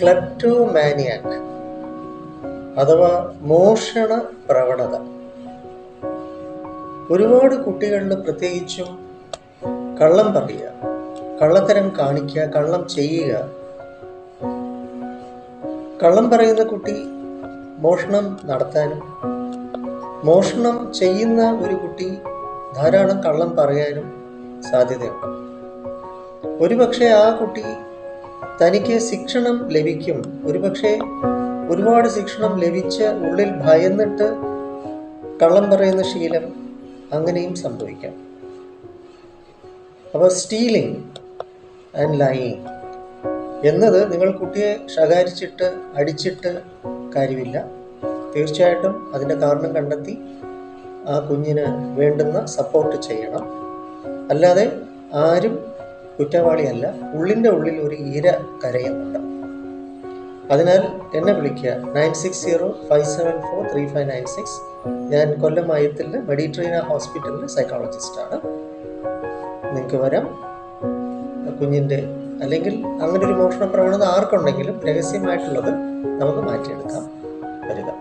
ക്ലപ്റ്റോമാനിയാക് അഥവാ മോഷണ പ്രവണത. ഒരുപാട് കുട്ടികളിൽ പ്രത്യേകിച്ചും കള്ളം പറയുക കള്ളത്തരം കാണിക്കുക കള്ളം ചെയ്യുക. കള്ളം പറയുന്ന കുട്ടി മോഷണം നടത്താനും മോഷണം ചെയ്യുന്ന ഒരു കുട്ടി ധാരാളം കള്ളം പറയാനും സാധ്യതയുണ്ട്. ഒരുപക്ഷെ ആ കുട്ടി തനിക്ക് ശിക്ഷണം ലഭിക്കും. ഒരുപക്ഷെ ഒരുപാട് ശിക്ഷണം ലഭിച്ച് ഉള്ളിൽ ഭയന്നിട്ട് കള്ളം പറയുന്ന ശീലം അങ്ങനെയും സംഭവിക്കാം. അപ്പോൾ സ്റ്റീലിംഗ് ആൻഡ് ലൈയിങ് എന്നത് നിങ്ങൾ കുട്ടിയെ ശകാരിച്ചിട്ട് അടിച്ചിട്ട് കാര്യമില്ല. തീർച്ചയായിട്ടും അതിന്റെ കാരണം കണ്ടെത്തി ആ കുഞ്ഞിന് വേണ്ടുന്ന സപ്പോർട്ട് ചെയ്യണം. അല്ലാതെ ആരും കുറ്റവാളിയല്ല ഉള്ളിന്റെ ഉള്ളിൽ ഒരു ഇര കരയുന്നുണ്ട് അതിനാൽ എന്നെ വിളിക്കുക. Nine six zero five seven four three five nine six. ഞാൻ കൊല്ലം ആയത്തിലെ മെഡിട്രീന ഹോസ്പിറ്റലിലെ സൈക്കോളജിസ്റ്റാണ് നിങ്ങൾക്ക് വരാം. കുഞ്ഞിന്റെ അല്ലെങ്കിൽ അങ്ങനെ ഒരു മോഷണ പ്രവണത ആർക്കുണ്ടെങ്കിലും രഹസ്യമായിട്ടുള്ളത് നമുക്ക് മാറ്റിയെടുക്കാം. വരിക.